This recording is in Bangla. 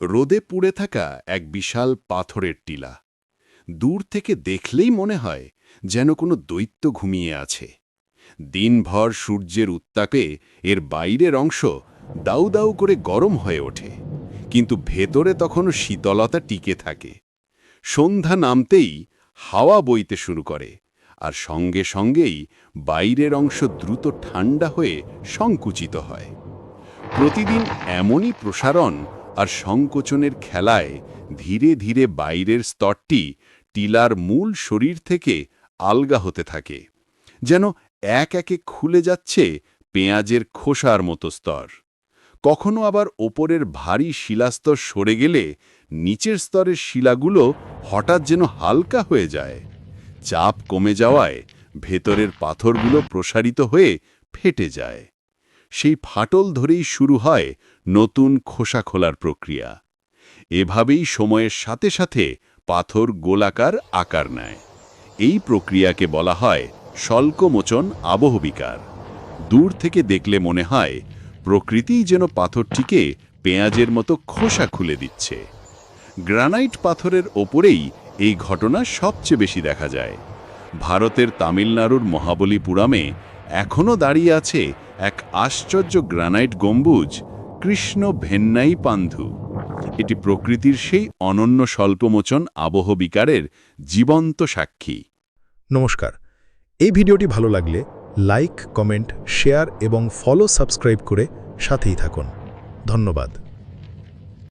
রোদে পুড়ে থাকা এক বিশাল পাথরের টিলা। দূর থেকে দেখলেই মনে হয় যেন কোনো দৈত্য ঘুমিয়ে আছে। দিনভর সূর্যের উত্তাপে এর বাইরের অংশ দাউ দাউ করে গরম হয়ে ওঠে, কিন্তু ভেতরে তখনও শীতলতা টিকে থাকে। সন্ধ্যা নামতেই হাওয়া বইতে শুরু করে, আর সঙ্গে সঙ্গেই বাইরের অংশ দ্রুত ঠান্ডা হয়ে সংকুচিত হয়। প্রতিদিন এমনই প্রসারণ আর সংকোচনের খেলায় ধীরে ধীরে বাইরের স্তরটি টিলার মূল শরীর থেকে আলগা হতে থাকে, যেন এক একে খুলে যাচ্ছে পেঁয়াজের খোসার মতো স্তর। কখনো আবার ওপরের ভারী শিলাস্তর সরে গেলে নিচের স্তরের শিলাগুলো হঠাৎ যেন হালকা হয়ে যায়। চাপ কমে যাওয়ায় ভেতরের পাথরগুলো প্রসারিত হয়ে ফেটে যায়। সেই ফাটল ধরেই শুরু হয় নতুন খোসা খোলার প্রক্রিয়া। এভাবেই সময়ের সাথে সাথে পাথর গোলাকার আকার নেয়। এই প্রক্রিয়াকে বলা হয় স্বল্পমোচন আবহবিকার। দূর থেকে দেখলে মনে হয় প্রকৃতিই যেন পাথরটিকে পেঁয়াজের মতো খোসা খুলে দিচ্ছে। গ্রানাইট পাথরের ওপরেই এই ঘটনা সবচেয়ে বেশি দেখা যায়। ভারতের তামিলনাড়ুর মহাবলীপুরামে এখনও দাঁড়িয়ে আছে এক আশ্চর্য গ্রানাইট গম্বুজ, কৃষ্ণ ভেন্নাই পান্ধু এটি প্রকৃতির সেই অনন্য স্বল্পমোচন আবহ বিকারের জীবন্ত সাক্ষী। নমস্কার। এই ভিডিওটি ভালো লাগলে লাইক, কমেন্ট, শেয়ার এবং ফলো সাবস্ক্রাইব করে সাথেই থাকুন। ধন্যবাদ।